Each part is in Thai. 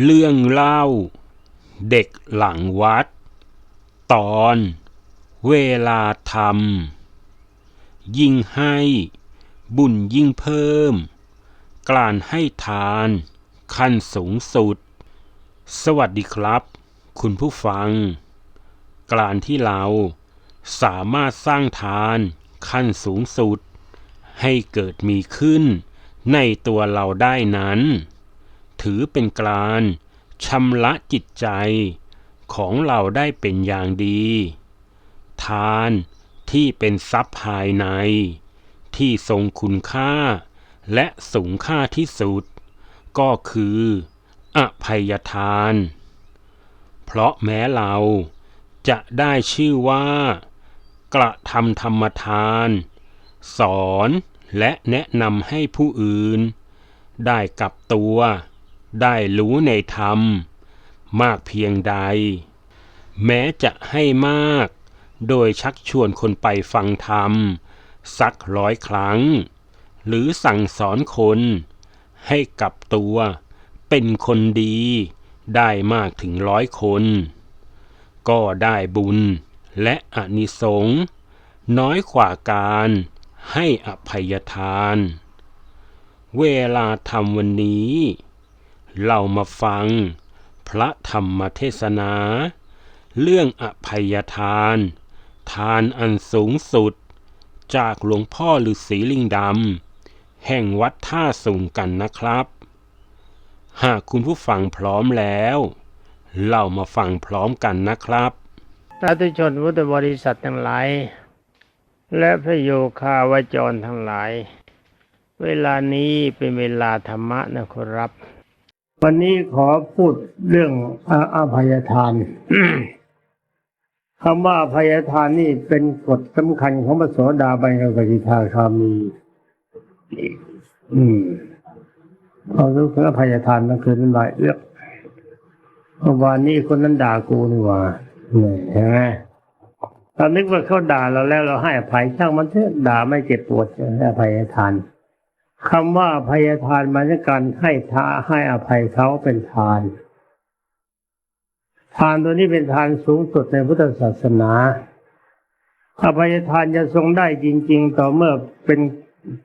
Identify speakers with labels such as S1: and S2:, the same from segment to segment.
S1: เรื่องเล่า เด็กหลังวัด ตอน เวลาทำยิ่งให้บุญยิ่งเพิ่ม กลานให้ทานขั้นสูงสุด สวัสดีครับ คุณผู้ฟัง กลานที่เราสามารถสร้างทานขั้นสูงสุด ให้เกิดมีขึ้นในตัวเราได้นั้น ถือเป็นกลารชำระจิตใจของเราได้เป็นอย่างดี ทานที่เป็นทรัพย์ภายใน ที่ทรงคุณค่า และสูงค่าที่สุด ก็คืออภัยทาน เพราะแม้เราจะได้ชื่อว่า กระทำธรรมทาน สอนและแนะนำให้ผู้อื่น ได้กลับตัว ได้รู้ในธรรม มากเพียงใด แม้จะให้มาก โดยชักชวนคนไปฟังธรรม สักร้อยครั้ง หรือสั่งสอนคนให้กลับตัวเป็นคนดีได้มากถึงร้อยคน ก็ได้บุญและอนิสงส์น้อยกว่าการให้อภัยทาน เวลาทำวันนี้ เรามาฟัง พระธรรมเทศนา เรื่องอภัยทาน ทานอันสูงสุด จากหลวงพ่อฤาษีลิงดำ แห่งวัดท่าสูงกันนะครับ หากคุณผู้ฟังพร้อมแล้ว เรามาฟังพร้อมกันนะครับ
S2: สาธุชนพุทธบริษัททั้งหลาย และพระโยคาวจรทั้งหลาย เวลานี้เป็นเวลาธรรมะนะครับ วันนี้ขอพูดเรื่องอาอภัยทานคำว่าอภัยทานนี่เป็นกฎสำคัญของพระโสดาบันกับสกิทาคามี อืมเอาเรื่องอภัยทานตั้งคืนหลายเรื่องเมื่อวานนี้คนนั้นด่ากูนี่ว่าเนี่ยเห็นไหมเรานึกว่าเขาด่าเราแล้วเราให้อภัยช่างมันเถอะด่าไม่เจ็บปวดให้อภัยทาน คำว่าอภัยทานมายถึงการให้ทาให้อภัยเขาเป็นทาน ทานตัวนี้เป็นทานสูงสุดในพุทธศาสนาอภัยทานจะทรงได้จริง ๆ ต่อเมื่อเป็น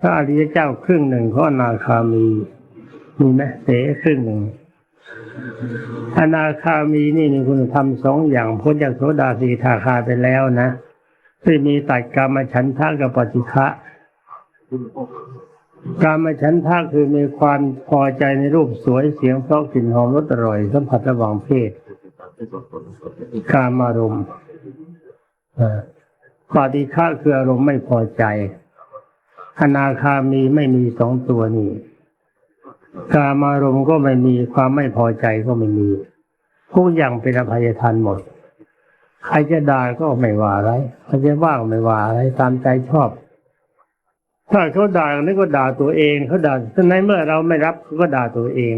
S2: พระอริยเจ้าครึ่งหนึ่งของอนาคามี มีไหมเสครึ่งหนึ่งอนาคามีนี่มีคุณธรรมสองอย่างพ้นจากโสดาสีทาคาไปแล้วนะที่มีตัดกรรมฉันทะกับปฏิฆะ กรรมฉันทะคือมีความพอใจในรูปสวยเสียงเพราะกลิ่นหอมรสอร่อย สัมผัสระหว่างเพศกามารมณ์ปฏิฆะคืออารมณ์ไม่พอใจอนาคามีไม่มีสองตัวนี้กามารมณ์ก็ไม่มีความไม่พอใจก็ไม่มีทุกอย่างเป็นอภัยทานหมด ใครจะด่าก็ไม่ว่าอะไรใครจะว่างไม่ว่าอะไรตามใจชอบ ถ้าเขาด่านี่ก็ด่าตัวเองเขาด่าฉะนั้นเมื่อเราไม่รับเขาก็ด่าตัวเอง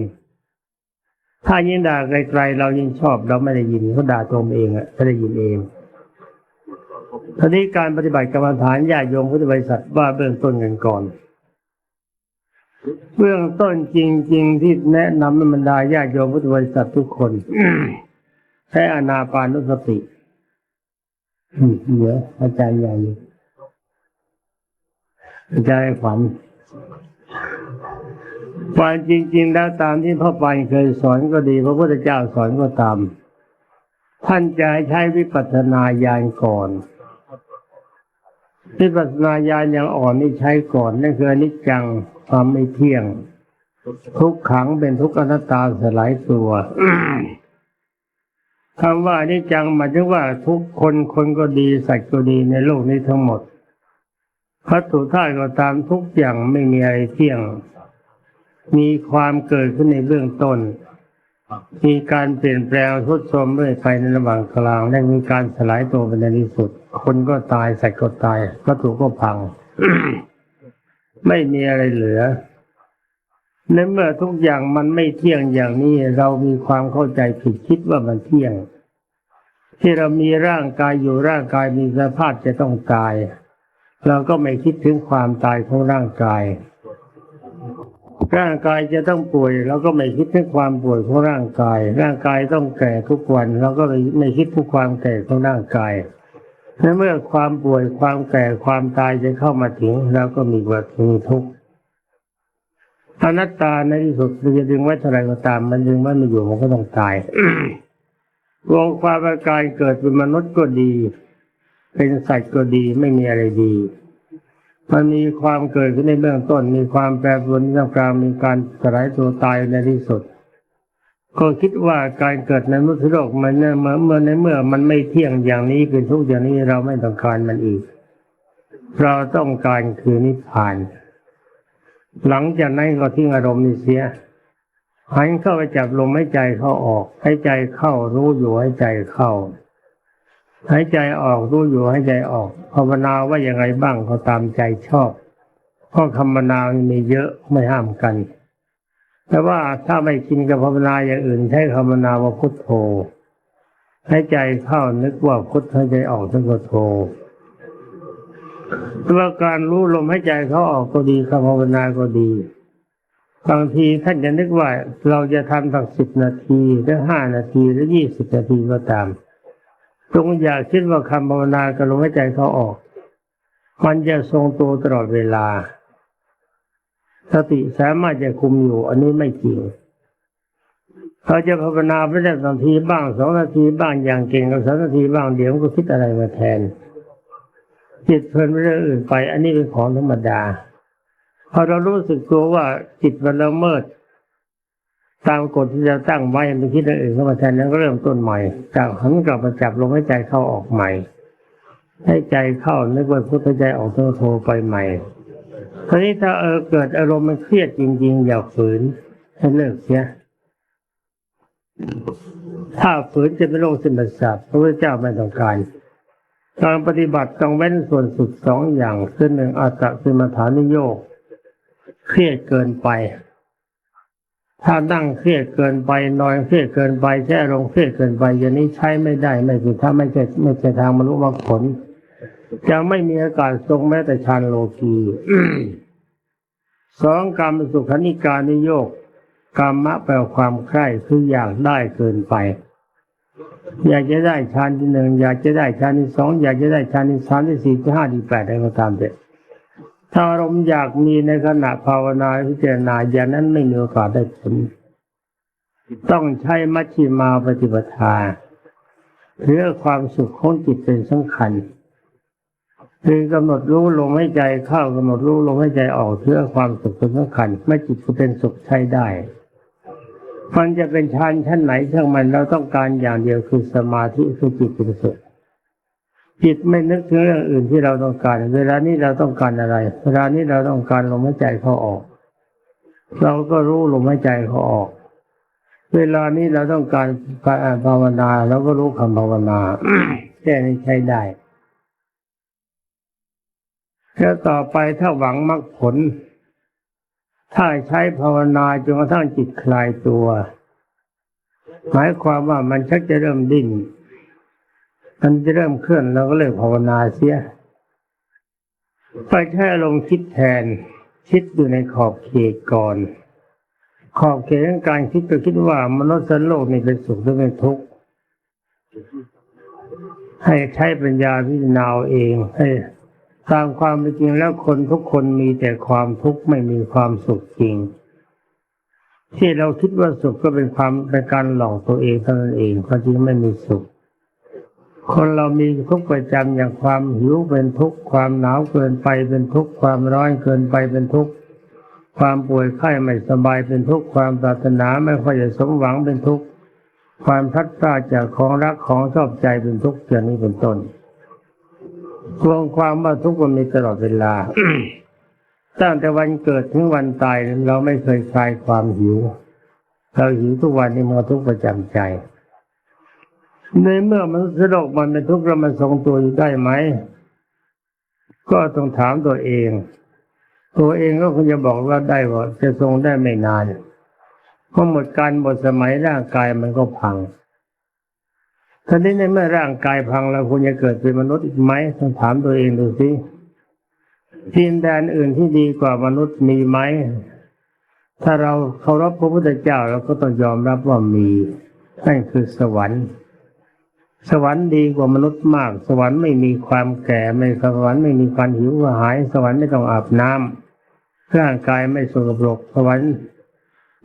S2: ถ้ายิ่งด่าไกลๆเรายิ่งชอบเราไม่ได้ยินเขาด่าตัวเองอะจะได้ยินเองทีนี้การปฏิบัติกรรมฐานญาโยมพุทธบริษัทว่าเบื้องต้นกันก่อน เบื้องต้นจริง ๆ ที่แนะนำให้บรรดาญาโยมพุทธบริษัททุกคนใช้อนาปานุสติเดี๋ยวอาจารย์ใหญ่ อาจารย์ขวัญความจริง ๆ แล้วตามที่พ่อปานเคยสอนก็ดี พระพุทธเจ้าสอนก็ตาม ท่านจะให้ใช้วิปัสสนาญาณก่อนวิปัสสนาญาณอย่างอ่อนนี่ใช้ก่อนนั่นคืออนิจจังความไม่เที่ยง ทุกขังเป็นทุกขอนัตตาสลายตัวคำว่านิจจังหมายถึงว่าทุกคนคนก็ดีสัตว์ก็ดีในโลกนี้ทั้งหมด วัตถุธาตุก็ตามทุกอย่างไม่มีอะไรเที่ยง มีความเกิดขึ้นในเบื้องต้น มีการเปลี่ยนแปลงทุดโทรมเรื่อยไปในระหว่างกลาง และมีการสลายตัวไปในที่สุด คนก็ตายสัตว์ก็ตาย วัตถุก็พัง ไม่มีอะไรเหลือในเมื่อทุกอย่างมันไม่เที่ยงอย่างนี้เรามีความเข้าใจผิดคิดว่ามันเที่ยง ที่เรามีร่างกายอยู่ร่างกายมีสภาพจะต้องตาย เราก็ไม่คิดถึงความตายของร่างกาย ร่างกายจะต้องป่วยเราก็ไม่คิดถึงความป่วยของร่างกาย ร่างกายต้องแก่ทุกวันเราก็ไม่คิดถึงความแก่ของร่างกายในเมื่อความป่วยความแก่ความตายจะเข้ามาถึงเราก็มีวัฏมีทุกข์อนัตตาในที่สุดจะดึงไว้เท่าไรก็ตาม มันดึงไว้ไม่อยู่มันก็ต้องตายวงความเป็นการเกิดเป็นมนุษย์ก็ดี เป็นสัตว์ก็ดีไม่มีอะไรดีมันมีความเกิดขึ้นในเบื้องต้น มีความแปรปรวนในกลางมีการสลายตัวตายในที่สุด ก็คิดว่าการเกิดในมนุษย์โลกมันเนี่ยเมื่อในเมื่อมันไม่เที่ยงอย่างนี้เป็นทุกอย่างนี้เราไม่ต้องการมันอีก เราต้องการคือนิพพาน หลังจากนั้นก็ทิ้งอารมณ์นี้เสียหันเข้าไปจับลมให้ใจเข้าออก ให้ใจเข้ารู้อยู่ให้ใจเข้า หายใจออกรู้อยู่หายใจออกภาวนาว่าอย่างไรบ้างก็ตามใจชอบเพราะคำภาวนามีเยอะไม่ห้ามกัน แต่ว่าถ้าไม่กินกับภาวนาอย่างอื่นใช้คำภาวนาว่าพุทโธหายใจเข้านึกว่าพุทหายใจออกนึกว่าโธแต่ว่าการรู้ลมหายใจเขาออกก็ดีคำภาวนาก็ดี บางทีท่านจะนึกว่าเราจะทำสักสิบนาทีหรือห้านาทีหรือยี่สิบนาทีก็ตาม จงอย่าคิดว่าคำภาวนากับลมหายใจเขาออก มันจะทรงตัวตลอดเวลา สติสามารถจะคุมอยู่ อันนี้ไม่จริงเขาจะภาวนาไปได้นาทีบ้างสองนาทีบ้างอย่างเก่งก็สามนาทีบ้างเดี๋ยวมันก็คิดอะไรมาแทน จิตเพลินไปเรื่องอื่นไป อันนี้เป็นของธรรมดาพอเรารู้สึกตัวว่าจิตมันละเมิด ตามกฎที่เราตั้งไว้มันคิดอื่นเข้ามาแทนนั้นก็เริ่มต้นใหม่จากหันกลับมาจับลมให้ใจเข้าออกใหม่ ให้ใจเข้านึกว่าพุทธใจออกโทโทไปใหม่คราวนี้ถ้าเออเกิดอารมณ์มันเครียดจริง ๆ อย่าฝืนให้เลิกเสียถ้าฝืนจะเป็นโรคเส้นประสาทพระพุทธเจ้าไม่ต้องการการปฏิบัติต้องเว้นส่วนสุดสองอย่างคือหนึ่งอัตตะคือมาฐานิโยกเครียดเกินไป ถ้านั่งเครียดเกินไปนอนเครียดเกินไปแช่ลงเครียดเกินไป อย่างนี้ใช้ไม่ได้ไม่คือถ้าไม่ใช่ไม่ใช่ทางมนุษย์มรรคผลจะไม่มีอากาศทรงแม้แต่ฌานโลกีสองการมสุขนิการนิโยกกรรมะแปลความใคร่คืออยากได้เกินไป อยากจะได้ฌานที่หนึ่งอยากจะได้ฌานที่สองอยากจะได้ฌานที่สามที่สี่ที่ห้าที่แปดอะไรก็ตามเถอะ ถ้าอารมณ์อยากมีในขณะภาวนาพิจารณาอย่างนั้นไม่มีโอกาสได้ผล ต้องใช้มัชฌิมาปฏิปทาเพื่อความสุขของจิตเป็นสำคัญ คือกำหนดรู้ลมให้ใจเข้ากำหนดรู้ลมให้ใจออกเพื่อความสุขเป็นสำคัญไม่จิตก็เป็นสุขใช้ได้มันจะเป็นฌานชั้นไหนช่างมันเราต้องการอย่างเดียวคือสมาธิคือจิตเป็นสุข จิตไม่นึกถึงเรื่องอื่นที่เราต้องการ เวลานี้เราต้องการอะไร เวลานี้เราต้องการลมหายใจเขาออก เราก็รู้ลมหายใจเขาออก เวลานี้เราต้องการการภาวนาเราก็รู้คำภาวนาแค่นี้ใช้ได้แล้วต่อไปถ้าหวังมรรคผล ถ้าใช้ภาวนาจนกระทั่งจิตคลายตัว หมายความว่ามันชักจะเริ่มดิ้น มันจะเริ่มเคลื่อนเราก็เลิกภาวนาเสียไปแค่ลงคิดแทน คิดอยู่ในขอบเขตก่อน ขอบเขตของการคิดก็คิดว่ามนุษย์โลกนี่เป็นสุขหรือเป็นทุกข์ให้ใช้ปัญญาพิจารณาเอาเองให้ตามความเป็นจริงแล้วคนทุกคนมีแต่ความทุกข์ไม่มีความสุขจริง ที่เราคิดว่าสุขก็เป็นความเป็นการหลอกตัวเองเท่านั้นเองความจริงไม่มีสุข คนเรามีทุกข์ประจำอย่างความหิวเป็นทุกข์ความหนาวเกินไปเป็นทุกข์ความร้อนเกินไปเป็นทุกข์ความป่วยไข้ไม่สบายเป็นทุกข์ความปรารถนาไม่ค่อยจะสมหวังเป็นทุกข์ความพัดพราจากของรักของชอบใจเป็นทุกข์อย่างนี้เป็นต้นรวมความว่าทุกข์มันมีตลอดเวลาตั้งแต่วันเกิดถึงวันตายเราไม่เคยคลายความหิวเราหิวทุกวันนี้มันทุกข์ประจำใจ ในเมื่อมันสะดกมันเป็นทุกข์แล้วมันทรงตัวอยู่ได้ไหม ก็ต้องถามตัวเอง ตัวเองก็คงจะบอกว่าได้ว่าจะทรงได้ไม่นานเพราะหมดการหมดสมัยร่างกายมันก็พังท่านี้ในเมื่อร่างกายพังแล้วคุณจะเกิดเป็นมนุษย์อีกไหมต้องถามตัวเองดูสิดินแดนอื่นที่ดีกว่ามนุษย์มีไหม ถ้าเราเคารพพระพุทธเจ้าเราก็ต้องยอมรับว่ามีนั่นคือสวรรค์ สวรรค์ดีกว่ามนุษย์มาก สวรรค์ไม่มีความแก่ไม่สวรรค์ไม่มีความหิวกระหาย สวรรค์ไม่ต้องอาบน้ำร่างกายไม่สกปรกสวรรค์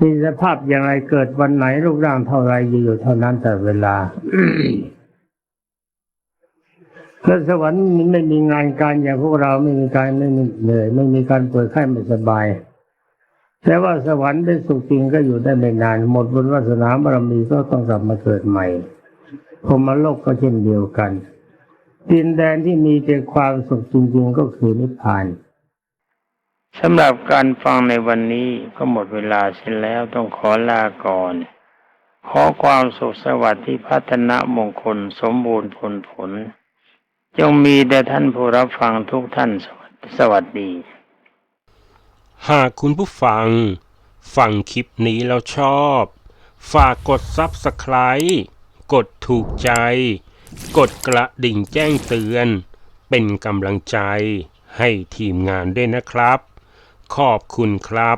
S2: มีสภาพอย่างไรเกิดวันไหนรูปร่างเท่าไรอยู่เท่านั้นแต่เวลาแล้วสวรรค์ไม่มีงานการอย่างพวกเราไม่มีการไม่มีเหนื่อยไม่มีการป่วยไข้ไม่สบายแต่ว่าสวรรค์เป็นสุขจริงก็อยู่ได้ไม่นาน หมดบุญวาสนาบารมีก็ต้องกลับมาเกิดใหม่ พรหมโลกก็เช่นเดียวกัน ดินแดนที่มีแต่ความสุขจริงๆก็คือนิพพานสำหรับการฟังในวันนี้ก็หมดเวลาเสียแล้วต้องขอลาก่อน ขอความสุขสวัสดิ์ที่พัฒนามงคลสมบูรณ์ผลผล จงมีแด่ท่านผู้รับฟังทุกท่านสวัสสวัสดี
S1: หากคุณผู้ฟัง ฟังคลิปนี้แล้วชอบ ฝากกด Subscribe กดถูกใจ กดกระดิ่งแจ้งเตือน เป็นกำลังใจให้ทีมงานด้วยนะครับ ขอบคุณครับ